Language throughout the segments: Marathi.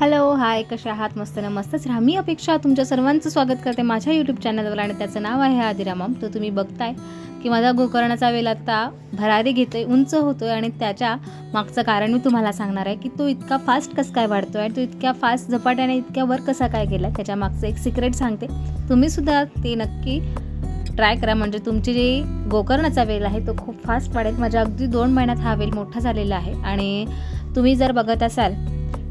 हॅलो हाय कशा आहात? मस्त ना मस्तच. राहा मी अपेक्षा तुमच्या सर्वांचं स्वागत करते माझ्या यूट्यूब चॅनलवर आणि त्याचं नाव आहे आदिरामम. तर तुम्ही बघताय की माझा गोकर्णाचा वेल आता भरारी घेतोय उंच होतोय आणि त्याच्या मागचं कारण मी तुम्हाला सांगणार आहे की तो इतका फास्ट कसं काय वाढतोय आणि तो इतक्या फास्ट झपाट्याने इतक्या वर कसा काय गेला त्याच्या मागचं एक सिक्रेट सांगते. तुम्हीसुद्धा ते नक्की ट्राय करा. म्हणजे तुमची जी गोकर्णाचा वेल आहे तो खूप फास्ट वाढेल. माझ्या अगदी दोन महिन्यात हा वेल मोठा झालेला आहे. आणि तुम्ही जर बघत असाल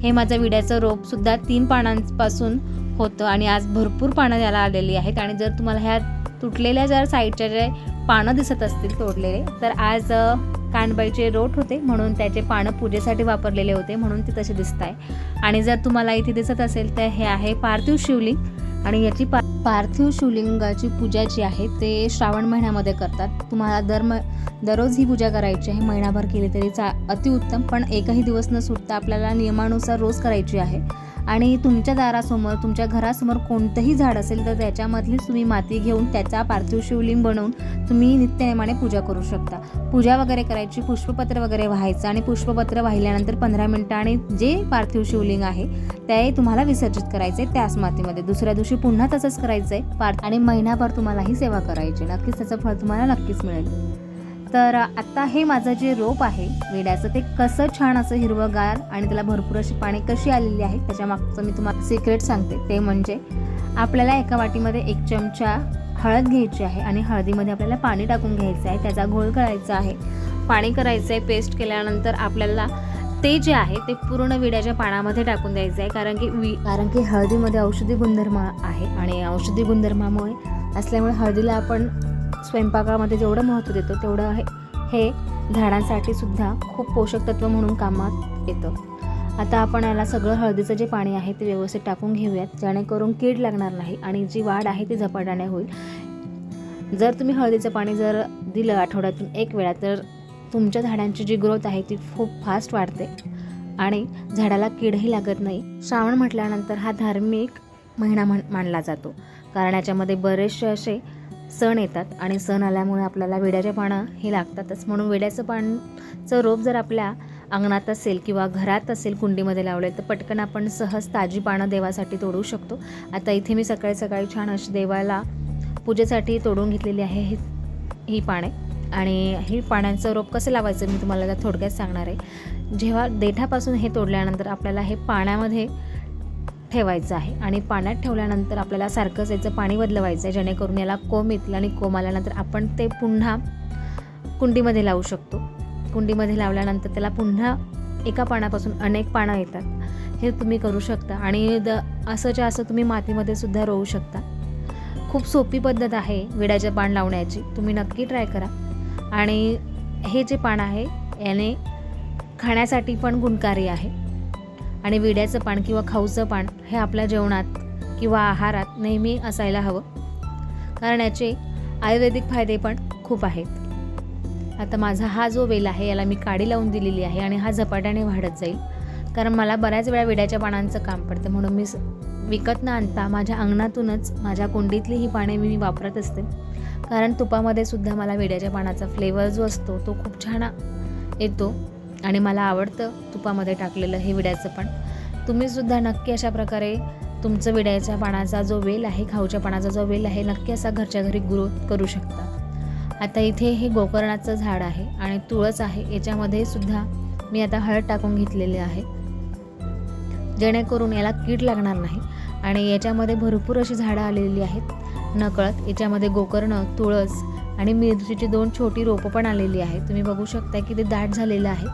हे माझं विड्याचं रोपसुद्धा तीन पानांपासून होतं आणि आज भरपूर पानं याला आलेली आहेत. आणि जर तुम्हाला ह्या तुटलेल्या जर साईडच्या जे पानं दिसत असतील तोडलेले तर आज कानबाईचे रोट होते म्हणून त्याचे पानं पूजेसाठी वापरलेले होते म्हणून ते तसे दिसत आहे आणि जर तुम्हाला इथे दिसत असेल तर हे आहे पार्थिव शिवलिंग आणि याची पा पार्थिव शिवलिंगाची पूजा जी आहे ते श्रावण महिन्यामध्ये करतात. तुम्हाला दर म दररोज ही पूजा करायची आहे. महिनाभर केली तरी चा अतिउत्तम पण एकही दिवस न सुटता आपल्याला नियमानुसार रोज करायची आहे. आणि तुमच्या दारासमोर तुमच्या घरासमोर कोणतंही झाड असेल तर त्याच्यामधलीच तुम्ही माती घेऊन त्याचा पार्थिव शिवलिंग बनवून तुम्ही नित्यनेमाने पूजा करू शकता. पूजा वगैरे करायची पुष्पपत्र वगैरे व्हायचं आणि पुष्पपत्र वाहिल्यानंतर पंधरा मिनटं आणि जे पार्थिव शिवलिंग आहे ते तुम्हाला विसर्जित करायचं आहे त्याच मातीमध्ये. दुसऱ्या दिवशी पुन्हा तसंच करायचं आहे पार आणि महिनाभर तुम्हाला ही सेवा करायची. नक्कीच त्याचं फळ तुम्हाला नक्कीच मिळेल. तर आता हे माझं जे रोप आहे वेड्याचं ते कसं छान असं हिरवंगार आणि त्याला भरपूर अशी पाणी कशी आलेली आहे त्याच्या मागचं मी तुम्हाला सिक्रेट सांगते. ते म्हणजे आपल्याला एका वाटीमध्ये एक चमचा हळद घ्यायची आहे आणि हळदीमध्ये आपल्याला पाणी टाकून घ्यायचं आहे त्याचा घोळ करायचा आहे. पाणी करायचं आहे पेस्ट केल्यानंतर आपल्याला ते जे आहे ते पूर्ण विड्याच्या पाण्यामध्ये टाकून द्यायचं आहे कारण की वि कारण की हळदीमध्ये औषधी गुणधर्म आहे आणि औषधी गुणधर्मामुळे असल्यामुळे हळदीला आपण स्वयंपाकामध्ये जेवढं महत्त्व देतो तेवढं हे हे झाडांसाठी सुद्धा खूप पोषक तत्व म्हणून कामात येतं. आता आपण याला सगळं हळदीचं जे पाणी आहे ते व्यवस्थित टाकून घेऊयात. जेणेकरून कीड लागणार नाही आणि जी वाढ आहे ती झपाट्याने होईल. जर तुम्ही हळदीचं पाणी जर दिलं आठवड्यातून एक वेळा तर तुमच्या झाडांची जी ग्रोथ आहे ती खूप फास्ट वाढते. आणि झाडाला कीडही लागत नाही. श्रावण म्हटल्यानंतर हा धार्मिक महिना म्हण मानला जातो. कारण याच्यामध्ये बरेचसे असे सण येतात आणि सण आल्यामुळे आपल्याला विड्याचे पानं हे लागतातच. म्हणून विड्याचं पानचं रोप जर आपल्या अंगणात असेल किंवा घरात असेल कुंडीमध्ये लावले तर पटकन आपण सहज ताजी पानं देवासाठी तोडू शकतो. आता इथे मी सकाळी सकाळी छान अशी देवाला पूजेसाठी तोडून घेतलेली आहे ही ही पाने. आणि ही पाण्याचं रोप कसं लावायचं मी तुम्हाला थोडक्यात सांगणार आहे. जेव्हा देठापासून हे तोडल्यानंतर आपल्याला हे पाण्यामध्ये ठेवायचं आहे. आणि पाण्यात ठेवल्यानंतर आपल्याला सारखंच याचं पाणी बदलवायचं आहे जेणेकरून याला कोंब येतील आणि कोंब आल्यानंतर आपण ते पुन्हा कुंडीमध्ये लावू शकतो. कुंडीमध्ये लावल्यानंतर त्याला पुन्हा एका पानापासून अनेक पानं येतात. हे तुम्ही करू शकता. आणि द असंच्या असं तुम्ही मातीमध्ये सुद्धा रोवू शकता. खूप सोपी पद्धत आहे विड्याचे पान लावण्याची. तुम्ही नक्की ट्राय करा. आणि हे जे पान आहे याने खाण्यासाठी पण गुणकारी आहे. आणि विड्याचं पान किंवा खाऊचं पान हे आपल्या जेवणात किंवा आहारात नेहमी असायला हवं. कारण याचे आयुर्वेदिक फायदे पण खूप आहेत. आता माझा हा जो वेल आहे याला मी काडी लावून दिलेली आहे आणि हा झपाट्याने वाढत जाईल. कारण मला बऱ्याच वेळा विड्याच्या पानांचं काम पडतं. म्हणून मी विकत न आणता माझ्या अंगणातूनच माझ्या कुंडीतली ही पाने मी वापरत असते. कारण तुपामध्ये सुद्धा मला विड्याच्या पानाचा फ्लेवर जो असतो तो खूप छान येतो. आणि मला आवडतं तुपामध्ये टाकलेलं हे विड्याचं पण. तुम्हीसुद्धा नक्की अशा प्रकारे तुमचं विड्याच्या पानाचा जो वेल आहे खाऊच्या पानाचा जो वेल आहे नक्की असा घरच्या घरी ग्रोथ करू शकता. आता इथे हे गोकर्णाचं झाड आहे आणि तुळस आहे याच्यामध्ये सुद्धा मी आता हळद टाकून घेतलेली आहे. जेणेकरून याला कीड लागणार नाही आणि याच्यामध्ये भरपूर अशी झाडं आलेली आहेत. नकळत याच्यामध्ये गोकर्ण तुळस आणि मिरचीची दोन छोटी रोपं पण आलेली आहे तुम्ही बघू शकता की ते दाट झालेलं आहे.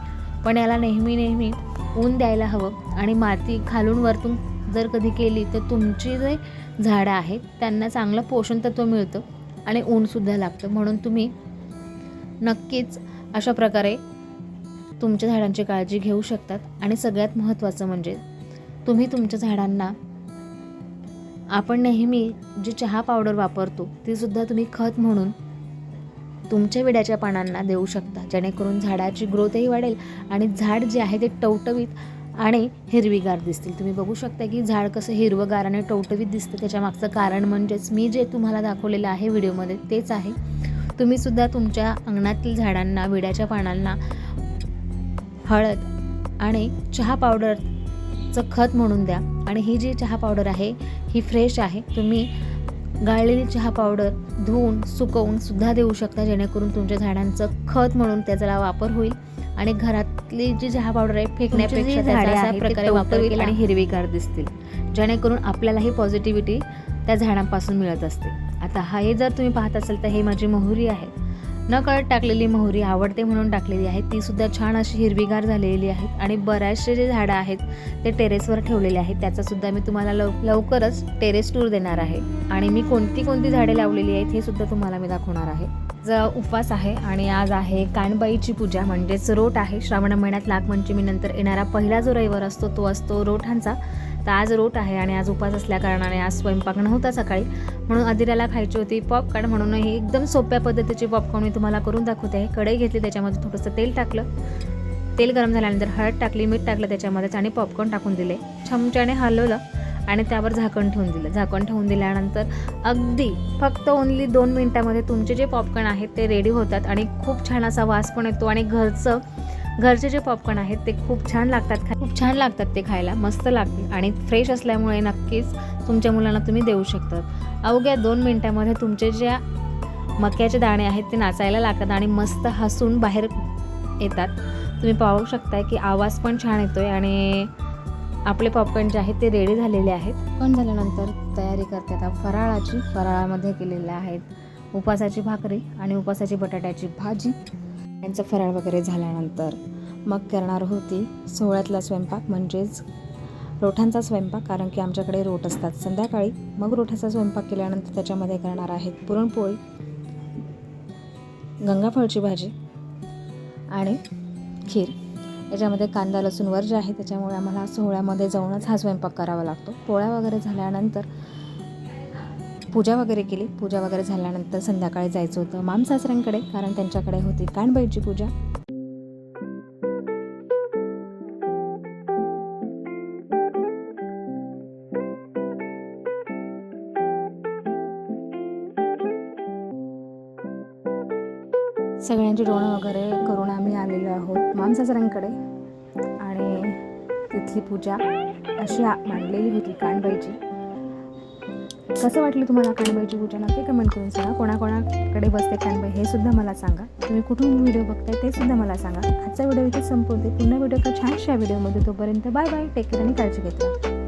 पण याला नेहमी नेहमी ऊन द्यायला हवं. आणि माती खालून वरतून जर कधी केली तर तुमची जे झाडं आहेत त्यांना चांगलं पोषण तत्व मिळतं आणि ऊनसुद्धा लागतं. म्हणून तुम्ही नक्कीच अशा प्रकारे तुमच्या झाडांची काळजी घेऊ शकतात. आणि सगळ्यात महत्त्वाचं म्हणजे तुम्ही तुमच्या झाडांना आपण नेहमी जी चहा पावडर वापरतो तीसुद्धा तुम्ही खत म्हणून तुमच्या विड्याच्या पानांना देऊ शकता. जेणेकरून झाडाची ग्रोथही वाढेल आणि झाड जे आहे ते टवटवीत आणि हिरवीगार दिसतील. तुम्ही बघू शकता की झाड कसं हिरवंगार आणि टवटवीत दिसतं. त्याच्या मागचं कारण म्हणजेच मी जे तुम्हाला दाखवलेलं आहे व्हिडिओमध्ये तेच आहे. तुम्हीसुद्धा तुमच्या अंगणातील झाडांना विड्याच्या पानांना हळद आणि चहा पावडरचं खत म्हणून द्या. आणि ही जी चहा पावडर आहे ही फ्रेश आहे. तुम्ही गाळलेली चहा पावडर धुवून सुकवून सुद्धा देऊ शकता जेणेकरून तुमच्या झाडांचं खत म्हणून त्याचा वापर होईल. आणि घरातली जी चहा पावडर आहे फेकण्यापेक्षा अशा प्रकारे वापर केला. आणि हिरवीगार दिसतील. जेणेकरून आपल्यालाही पॉझिटिव्हिटी त्या झाडांपासून मिळत असते. आता हा हे जर तुम्ही पाहत असाल तर हे माझी मोहरी आहे. न कळत टाकलेली मोहरी आवडते म्हणून टाकलेली आहे. ती सुद्धा छान अशी हिरवीगार झालेली आहे आणि बऱ्याचशे जे झाडं आहेत ते टेरेसवर ठेवलेले आहेत. त्याचा सुद्धा मी तुम्हाला लव लवकरच टेरेस टूर देणार आहे. आणि मी कोणती कोणती झाडे लावलेली आहेत हे सुद्धा तुम्हाला मी दाखवणार आहे. ज उपवास आहे आणि आज आहे कानबाईची पूजा म्हणजेच रोट आहे. श्रावण महिन्यात नागपंचमीनंतर येणारा पहिला जो रविवार असतो तो असतो रोठांचा. तर आज रोट आहे आणि आज उपास असल्या कारणाने आज स्वयंपाक नव्हता सकाळी. म्हणून अधिराला खायची होती पॉपकॉर्न म्हणून ही एकदम सोप्या पद्धतीची पॉपकॉर्न मी तुम्हाला करून दाखवते आहे. कढई घेतली त्याच्यामध्ये थोडंसं तेल टाकलं. तेल गरम झाल्यानंतर हळद टाकली मीठ टाकलं त्याच्यामध्येच आणि पॉपकॉर्न टाकून दिले. चमच्याने हलवलं आणि त्यावर झाकण ठेवून दिलं. झाकण ठेवून दिल्यानंतर अगदी फक्त ओन्ली दोन मिनटामध्ये तुमचे जे पॉपकॉर्न आहेत ते रेडी होतात आणि खूप छान असा वास पण येतो आणि घरचं घरचे जे पॉपकॉर्न आहेत ते खूप छान लागतात खा खूप छान लागतात ते खायला मस्त लागतील आणि फ्रेश असल्यामुळे नक्कीच तुमच्या मुलांना तुम्ही देऊ शकतात. अवघ्या दोन मिनटामध्ये तुमचे ज्या मक्याचे दाणे आहेत ते नाचायला लागतात आणि मस्त हसून बाहेर येतात. तुम्ही पाहू शकताय की आवाज पण छान येतोय आणि आपले पॉपकॉर्न जे आहेत ते रेडी झालेले आहेत. पण झाल्यानंतर तयारी करते आता फराळाची फराळामध्ये केलेल्या आहेत. उपासाची भाकरी आणि उपासाची बटाट्याची भाजी. यांचं फराळ वगैरे झाल्यानंतर मग करणार होती सोहळ्यातला स्वयंपाक म्हणजेच रोठांचा स्वयंपाक कारण की आमच्याकडे रोट असतात संध्याकाळी. मग रोठाचा स्वयंपाक केल्यानंतर त्याच्यामध्ये करणार आहेत पुरणपोळी गंगाफळची भाजी आणि खीर. याच्यामध्ये कांदा लसूण वर्ज आहे त्याच्यामुळे आम्हाला सोहळ्यामध्ये जाऊनच हा स्वयंपाक करावा लागतो. पोळ्या वगैरे झाल्यानंतर पूजा वगैरे केली. पूजा वगैरे झाल्यानंतर संध्याकाळी जायचं होतं मामसासऱ्यांकडे कारण त्यांच्याकडे होती काणबाईची पूजा. सगळ्यांची डोळं वगैरे करून आम्ही आलेलो आहोत मामसासऱ्यांकडे आणि तिथली पूजा अशी मांडलेली होती काणबाईची कसं वाटलं तुम्हाला कानबाईची पूजा नक्की कमेंट करून सांगा. कोणाकोणाकडे बसते कानबाई हे सुद्धा मला सांगा. तुम्ही कुठून व्हिडिओ बघताय ते सुद्धा मला सांगा. आजचा व्हिडिओ इथे संपवते. पुन्हा व्हिडिओ का छानशा व्हिडिओमध्ये तोपर्यंत बाय बाय टेक केअर आणि काळजी घेतला